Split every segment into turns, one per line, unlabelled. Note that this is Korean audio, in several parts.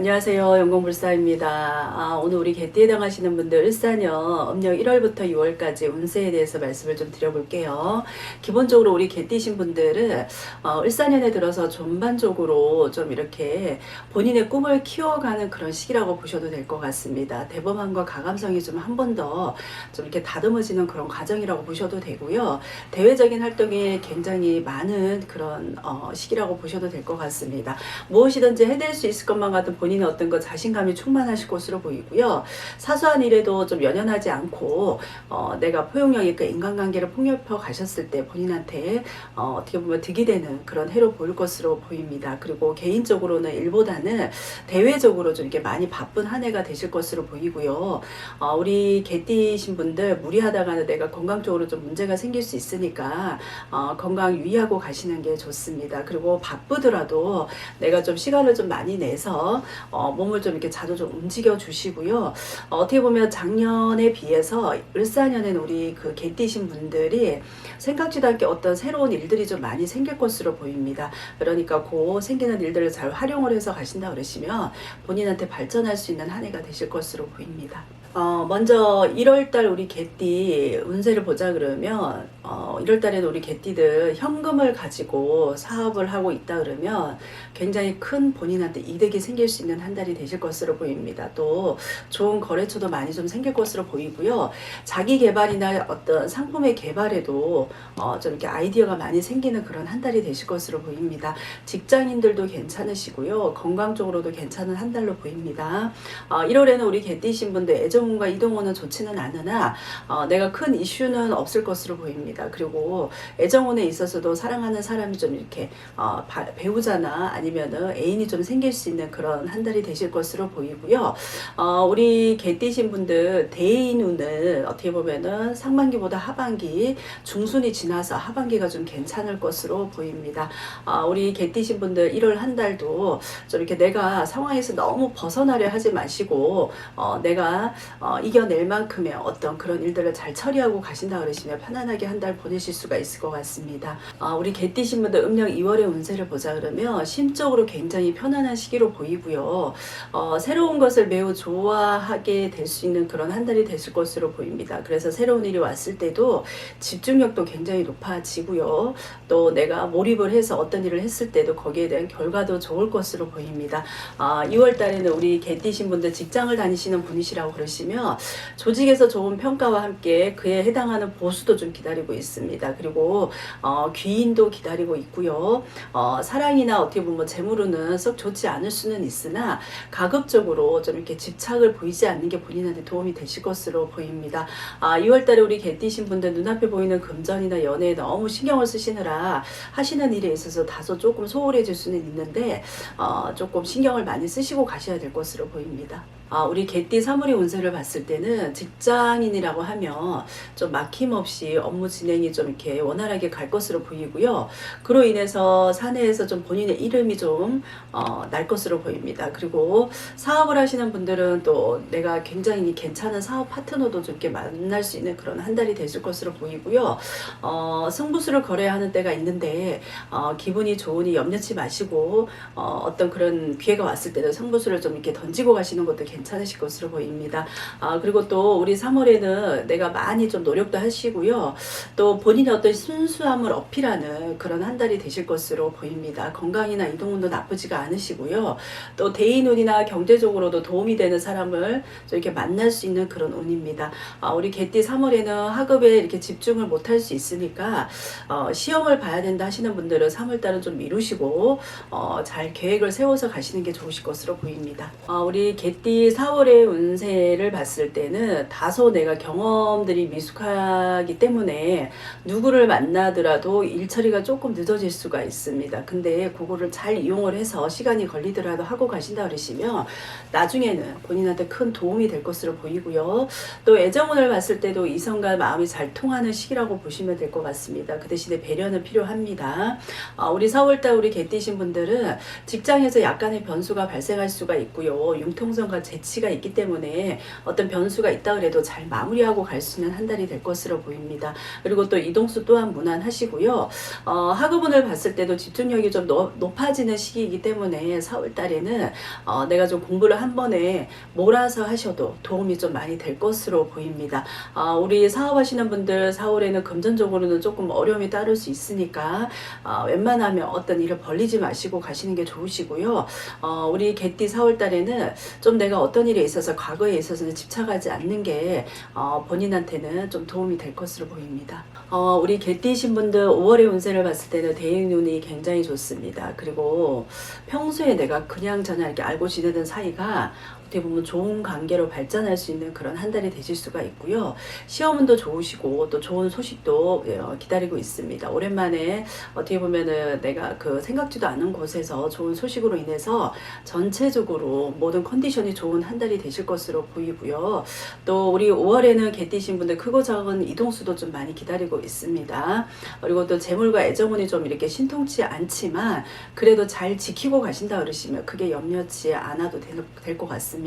안녕하세요. 영공불사입니다. 아, 오늘 우리 개띠에 해당하시는 분들 일사년 음력 1월부터 6월까지 운세에 대해서 말씀을 좀 드려볼게요. 기본적으로 우리 개띠신 분들은 어, 일사년에 들어서 전반적으로 좀 이렇게 본인의 꿈을 키워가는 그런 시기라고 보셔도 될 것 같습니다. 대범함과 가감성이 좀 한 번 더좀 이렇게 다듬어지는 그런 과정이라고 보셔도 되고요. 대외적인 활동이 굉장히 많은 그런 어, 시기라고 보셔도 될 것 같습니다. 무엇이든지 해낼 수 있을 것만 같은 본 인의 어떤 것 자신감이 충만하실 것으로 보이고요. 사소한 일에도 좀 연연하지 않고 어, 내가 포용력 있고 인간관계를 폭넓혀 가셨을 때 본인한테 어, 어떻게 보면 득이 되는 그런 해로 보일 것으로 보입니다. 그리고 개인적으로는 일보다는 대외적으로 좀 이렇게 많이 바쁜 한 해가 되실 것으로 보이고요. 어, 우리 개띠신 분들 무리하다가는 내가 건강적으로 좀 문제가 생길 수 있으니까 어, 건강 유의하고 가시는 게 좋습니다. 그리고 바쁘더라도 내가 좀 시간을 좀 많이 내서 어, 몸을 좀 이렇게 자주 좀 움직여 주시고요. 어, 어떻게 보면 작년에 비해서 을사년에는 우리 그 개띠신 분들이 생각지도 않게 어떤 새로운 일들이 좀 많이 생길 것으로 보입니다. 그러니까 그 생기는 일들을 잘 활용을 해서 가신다 그러시면 본인한테 발전할 수 있는 한 해가 되실 것으로 보입니다. 어, 먼저 1월달 우리 개띠 운세를 보자 그러면 어, 1월달에는 우리 개띠들 현금을 가지고 사업을 하고 있다 그러면 굉장히 큰 본인한테 이득이 생길 수 있는 한 달이 되실 것으로 보입니다. 또 좋은 거래처도 많이 좀 생길 것으로 보이고요. 자기 개발이나 어떤 상품의 개발에도 어, 좀 이렇게 아이디어가 많이 생기는 그런 한 달이 되실 것으로 보입니다. 직장인들도 괜찮으시고요. 건강 적으로도 괜찮은 한 달로 보입니다. 어, 1월에는 우리 개띠신 분들 애정 운과 이동운은 좋지는 않으나 어, 내가 큰 이슈는 없을 것으로 보입니다. 그리고 애정운에 있어서도 사랑하는 사람이 좀 이렇게 어, 바- 배우자나 아니면은 애인이 좀 생길 수 있는 그런 한 달이 되실 것으로 보이고요. 어, 우리 개띠신 분들 대인운은 어떻게 보면은 상반기보다 하반기 중순이 지나서 하반기가 좀 괜찮을 것으로 보입니다. 아, 우리 개띠신 분들 1월 한 달도 좀 이렇게 내가 상황에서 너무 벗어나려 하지 마시고 어, 내가 어, 이겨낼 만큼의 어떤 그런 일들을 잘 처리하고 가신다 그러시면 편안하게 한 달 보내실 수가 있을 것 같습니다. 아, 우리 개띠신 분들 음력 2월의 운세를 보자 그러면 심적으로 굉장히 편안한 시기로 보이고요. 어, 새로운 것을 매우 좋아하게 될 수 있는 그런 한 달이 되실 것으로 보입니다. 그래서 새로운 일이 왔을 때도 집중력도 굉장히 높아지고요. 또 내가 몰입을 해서 어떤 일을 했을 때도 거기에 대한 결과도 좋을 것으로 보입니다. 아, 2월 달에는 우리 개띠신 분들 직장을 다니시는 분이시라고 그러시 면 조직에서 좋은 평가와 함께 그에 해당하는 보수도 좀 기다리고 있습니다. 그리고 어, 귀인도 기다리고 있고요. 어, 사랑이나 어떻게 보면 재물로는 썩 좋지 않을 수는 있으나 가급적으로 좀 이렇게 집착을 보이지 않는 게 본인한테 도움이 되실 것으로 보입니다. 아, 2월 달에 우리 개띠신 분들 눈앞에 보이는 금전이나 연애에 너무 신경을 쓰시느라 하시는 일에 있어서 다소 조금 소홀해질 수는 있는데 어, 조금 신경을 많이 쓰시고 가셔야 될 것으로 보입니다. 아, 우리 개띠 사물의 운세를 봤을 때는 직장인이라고 하면 좀 막힘없이 업무 진행이 좀 이렇게 원활하게 갈 것으로 보이고요. 그로 인해서 사내에서 좀 본인의 이름이 좀, 어, 날 것으로 보입니다. 그리고 사업을 하시는 분들은 또 내가 굉장히 괜찮은 사업 파트너도 좀 이렇게 만날 수 있는 그런 한 달이 되실 것으로 보이고요. 어, 승부수를 걸어야 하는 때가 있는데, 어, 기분이 좋으니 염려치 마시고, 어, 어떤 그런 기회가 왔을 때는 승부수를 좀 이렇게 던지고 가시는 것도 괜찮 으실 것으로 보입니다. 아, 그리고 또 우리 3월에는 내가 많이 좀 노력도 하시고요. 또 본인의 어떤 순수함을 어필하는 그런 한 달이 되실 것으로 보입니다. 건강이나 이동운도 나쁘지가 않으시고요. 또 대인운이나 경제적으로도 도움이 되는 사람을 좀 이렇게 만날 수 있는 그런 운입니다. 아, 우리 개띠 3월에는 학업에 이렇게 집중을 못할 수 있으니까 어, 시험을 봐야 된다 하시는 분들은 3월달은 좀 미루시고 어, 잘 계획을 세워서 가시는 게 좋으실 것으로 보입니다. 어, 우리 개띠 4월의 운세를 봤을 때는 다소 내가 경험들이 미숙하기 때문에 누구를 만나더라도 일 처리가 조금 늦어질 수가 있습니다. 근데 그거를 잘 이용을 해서 시간이 걸리더라도 하고 가신다 그러시면 나중에는 본인한테 큰 도움이 될 것으로 보이고요. 또 애정운을 봤을 때도 이성과 마음이 잘 통하는 시기라고 보시면 될 것 같습니다. 그 대신에 배려는 필요합니다. 아, 우리 4월달 우리 개띠신 분들은 직장에서 약간의 변수가 발생할 수가 있고요. 융통성과 재 개치가 있기 때문에 어떤 변수가 있다 그래도 잘 마무리하고 갈 수 있는 한 달이 될 것으로 보입니다. 그리고 또 이동수 또한 무난하시고요. 어, 학업운을 봤을 때도 집중력이 좀 높- 높아지는 시기이기 때문에 4월 달에는 어, 내가 좀 공부를 한 번에 몰아서 하셔도 도움이 좀 많이 될 것으로 보입니다. 아, 우리 사업하시는 분들 4월에는 금전적으로는 조금 어려움이 따를 수 있으니까 아, 웬만하면 어떤 일을 벌리지 마시고 가시는 게 좋으시고요. 어, 우리 개띠 4월 달에는 좀 내가 어떤 일에 있어서 과거에 있어서는 집착하지 않는 게 어, 본인한테는 좀 도움이 될 것으로 보입니다. 어, 우리 개띠신 분들 5월의 운세를 봤을 때는 대인운이 굉장히 좋습니다. 그리고 평소에 내가 그냥 저냥 이렇게 알고 지내던 사이가 어떻게 보면 좋은 관계로 발전할 수 있는 그런 한 달이 되실 수가 있고요. 시험운도 좋으시고 또 좋은 소식도 예, 어, 기다리고 있습니다. 오랜만에 어떻게 보면은 내가 그 생각지도 않은 곳에서 좋은 소식으로 인해서 전체적으로 모든 컨디션이 좋은 한 달이 되실 것으로 보이고요. 또 우리 5월에는 개띠신 분들 크고 작은 이동수도 좀 많이 기다리고 있습니다. 그리고 또 재물과 애정운이 좀 이렇게 신통치 않지만 그래도 잘 지키고 가신다 그러시면 크게 염려치 않아도 될 것 같습니다.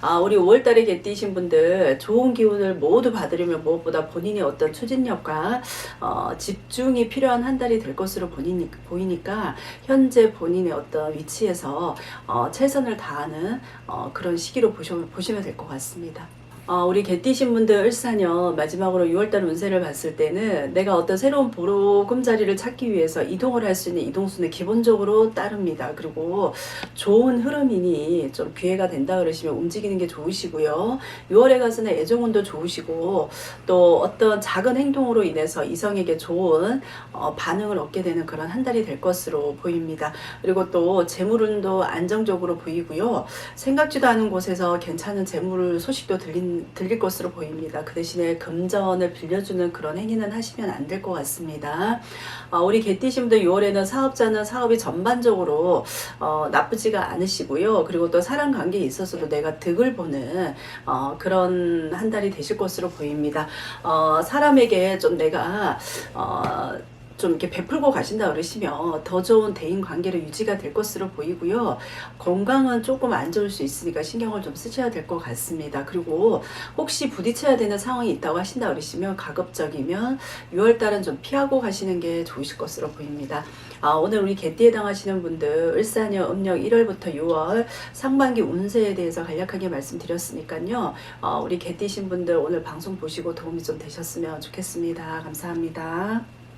아, 우리 5월달에 개띠신 분들 좋은 기운을 모두 받으려면 무엇보다 본인의 어떤 추진력과 어, 집중이 필요한 한 달이 될 것으로 본인이, 보이니까 현재 본인의 어떤 위치에서 어, 최선을 다하는 어, 그런 시기로 보셔, 보시면 될 것 같습니다. 어, 우리 개띠신 분들 을사년 마지막으로 6월달 운세를 봤을 때는 내가 어떤 새로운 보금자리를 찾기 위해서 이동을 할 수 있는 이동수는 기본적으로 따릅니다. 그리고 좋은 흐름이니 좀 기회가 된다 그러시면 움직이는 게 좋으시고요. 6월에 가서는 애정운도 좋으시고 또 어떤 작은 행동으로 인해서 이성에게 좋은 어, 반응을 얻게 되는 그런 한 달이 될 것으로 보입니다. 그리고 또 재물운도 안정적으로 보이고요. 생각지도 않은 곳에서 괜찮은 재물 소식도 들린, 들릴 것으로 보입니다. 그 대신에 금전을 빌려주는 그런 행위는 하시면 안 될 것 같습니다. 어, 우리 개띠신분들 6월에는 사업자는 사업이 전반적으로 어, 나쁘지가 않으시고요. 그리고 또 사람 관계에 있어서도 내가 득을 보는 어, 그런 한 달이 되실 것으로 보입니다. 어, 사람에게 좀 내가 어, 좀 이렇게 베풀고 가신다 그러시면 더 좋은 대인 관계로 유지가 될 것으로 보이고요. 건강은 조금 안 좋을 수 있으니까 신경을 좀 쓰셔야 될 것 같습니다. 그리고 혹시 부딪혀야 되는 상황이 있다고 하신다 그러시면 가급적이면 6월 달은 좀 피하고 가시는 게 좋으실 것으로 보입니다. 아, 오늘 우리 개띠에 해당하시는 분들 을사년 음력 1월부터 6월 상반기 운세에 대해서 간략하게 말씀드렸으니까요. 어, 우리 개띠신 분들 오늘 방송 보시고 도움이 좀 되셨으면 좋겠습니다. 감사합니다.